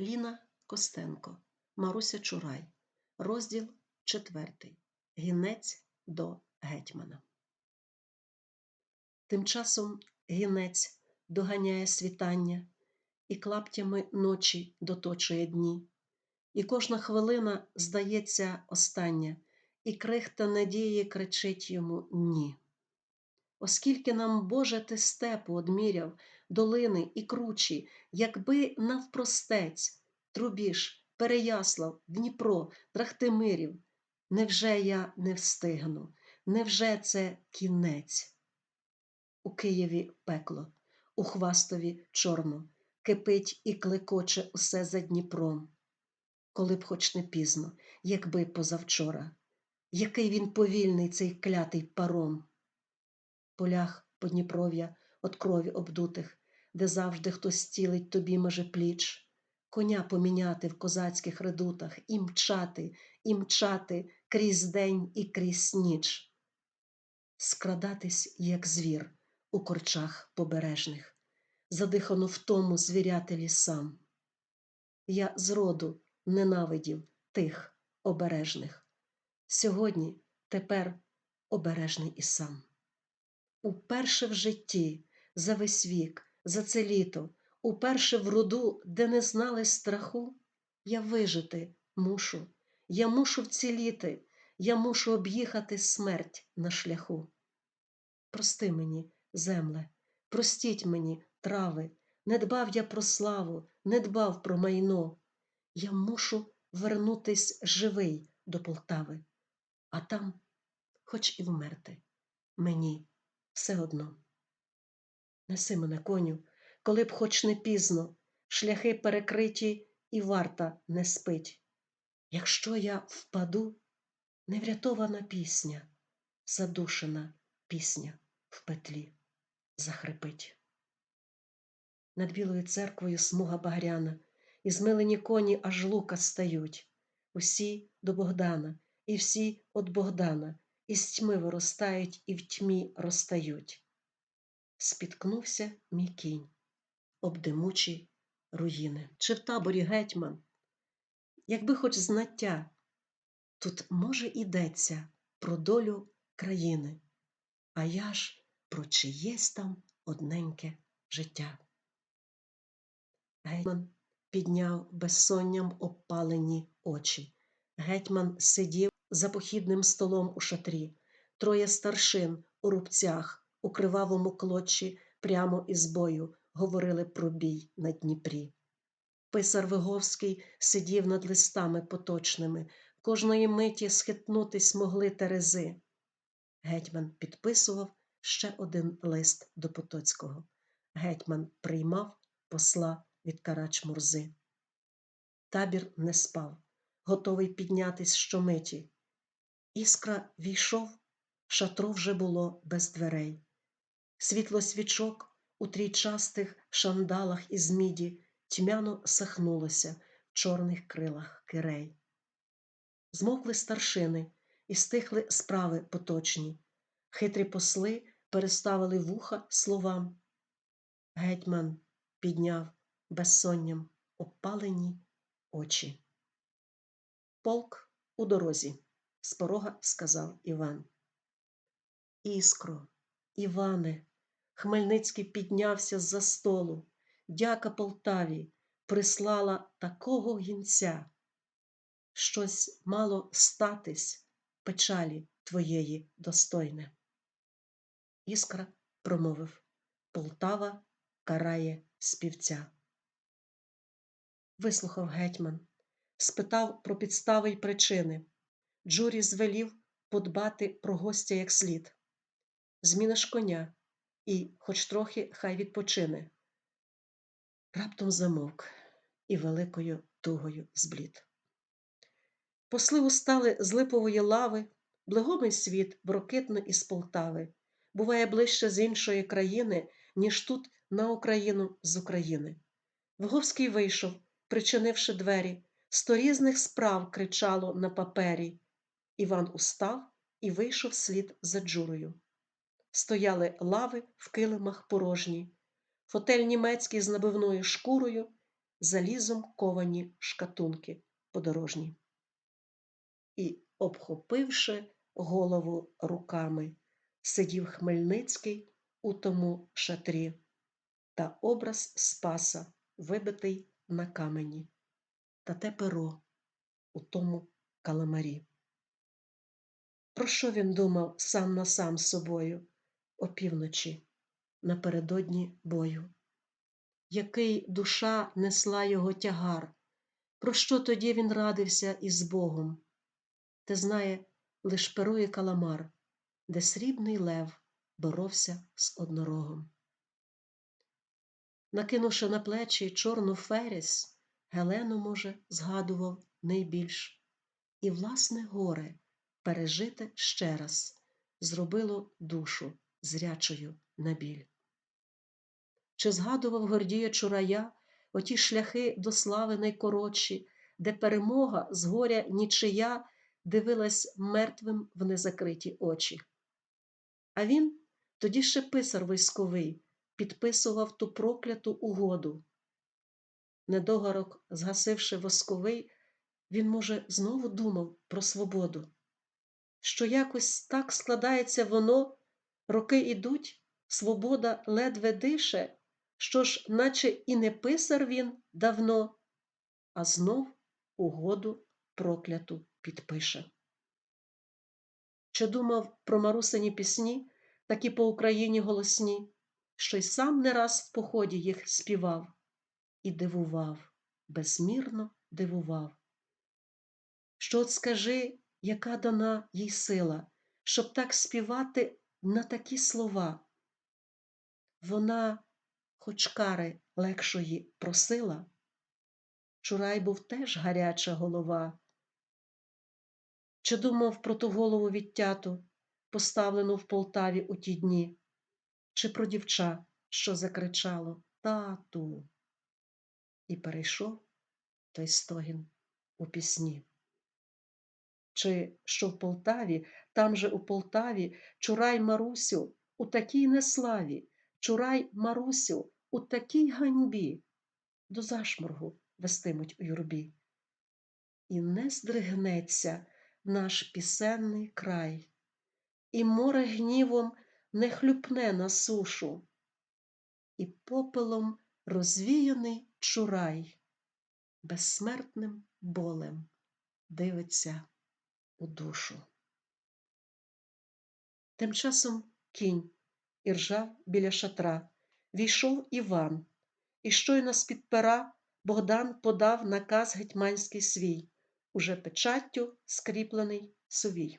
Ліна Костенко, Маруся Чурай, розділ четвертий. Гінець до гетьмана. Тим часом гінець доганяє світання і клаптями ночі доточує дні. І кожна хвилина здається остання, і крихта надії кричить йому ні. Оскільки нам, Боже, ти степу одміряв, долини і кручі, якби навпростець, Трубіж, Переяслав, Дніпро, Трахтимирів, невже я не встигну, невже це кінець? У Києві пекло, у Хвастові чорно, кипить і клекоче усе за Дніпром. Коли б хоч не пізно, якби позавчора, який він повільний, цей клятий паром полях Подніпров'я от крові обдутих, де завжди хтось цілить тобі меже пліч, коня поміняти в козацьких редутах і мчати, і мчати крізь день і крізь ніч, скрадатись, як звір у корчах побережних, задихано в тому звіряти лісам. Я зроду ненавидів тих обережних. Сьогодні тепер обережний і сам. Уперше в житті, за весь вік, за це літо, уперше в роду, де не знали страху, я вижити мушу, я мушу вціліти, я мушу об'їхати смерть на шляху. Прости мені, земле, простіть мені, трави, не дбав я про славу, не дбав про майно. Я мушу вернутись живий до Полтави, а там, хоч і вмерти, мені все одно. Неси мене, коню, коли б хоч не пізно, шляхи перекриті і варта не спить. Якщо я впаду, неврятована пісня, задушена пісня в петлі захрипить. Над білою церквою смуга багряна, і змилені коні аж лука стають. Усі до Богдана, і всі от Богдана, із тьми виростають і в тьмі розтають. Спіткнувся мій кінь, обдимучі руїни. Чи в таборі гетьман? Якби хоч знаття, тут, може, ідеться про долю країни, а я ж про чиєсь там одненьке життя. Гетьман підняв безсонням опалені очі. Гетьман сидів за похідним столом у шатрі, троє старшин у рубцях, у кривавому клочі, прямо із бою, говорили про бій на Дніпрі. Писар Виговський сидів над листами поточними, кожної миті схитнутись могли терези. Гетьман підписував ще один лист до Потоцького. Гетьман приймав посла від Карач Мурзи. Табір не спав, готовий піднятись щомиті. Іскра війшов, шатро вже було без дверей. Світло свічок у трійчастих шандалах із міді тьмяно сахнулося в чорних крилах кирей. Змокли старшини і стихли справи поточні. Хитрі посли переставили вуха словам. Гетьман підняв безсонням опалені очі. Полк у дорозі з порога сказав Іван. Іскро, Іване, Хмельницький піднявся з-за столу. Дяка Полтаві прислала такого гінця. Щось мало статись печалі твоєї достойне. Іскра промовив Полтава карає співця. Вислухав гетьман, спитав про підстави й причини. Джурі звелів подбати про гостя як слід. Зміниш коня і, хоч трохи, хай відпочине. Раптом замовк і великою тугою зблід. Посли устали з липової лави, блигомий світ брокитно із Полтави, буває ближче з іншої країни, ніж тут на Україну з України. Виговський вийшов, причинивши двері, сто різних справ кричало на папері. Іван устав і вийшов слід за Джурою. Стояли лави в килимах порожні, фотель німецький з набивною шкурою, залізом ковані шкатунки подорожні. І, обхопивши голову руками, сидів Хмельницький у тому шатрі та образ Спаса, вибитий на камені, та те перо у тому каламарі. Про що він думав сам на сам собою опівночі напередодні бою? Який душа несла його тягар? Про що тоді він радився із Богом? Те знає лиш перо і каламар, де срібний лев боровся з однорогом. Накинувши на плечі чорну феріс, Гелену, може, згадував найбільш, і власне горе пережите ще раз зробило душу зрячою на біль. Чи згадував Гордія Чурая оті шляхи до слави найкоротші, де перемога з горя нічия дивилась мертвим в незакриті очі? А він, тоді ще писар військовий, підписував ту прокляту угоду. Недогарок, згасивши восковий, він, може, знову думав про свободу, що якось так складається воно, роки ідуть, свобода ледве дише, що ж, наче і не писар він давно, а знов угоду прокляту підпише. Чи думав про марусині пісні, такі по Україні голосні, що й сам не раз в поході їх співав і дивував, безмірно дивував. Що от скажи, яка дана їй сила, щоб так співати на такі слова? Вона, хоч кари легшої просила, Чурай був теж гаряча голова. Чи думав про ту голову відтяту, поставлену в Полтаві у ті дні, чи про дівча, що закричало Тату, і перейшов той стогін у пісні. Чи що в Полтаві, там же у Полтаві, чурай Марусю у такій неславі, чурай Марусю у такій ганьбі, до зашморгу вестимуть у юрбі. І не здригнеться наш пісенний край, і море гнівом не хлюпне на сушу, і попелом розвіяний чурай, безсмертним болем дивиться у душу. Тим часом кінь іржав біля шатра, війшов Іван, і щойно з-під пера Богдан подав наказ гетьманський свій, уже печаттю скріплений совій.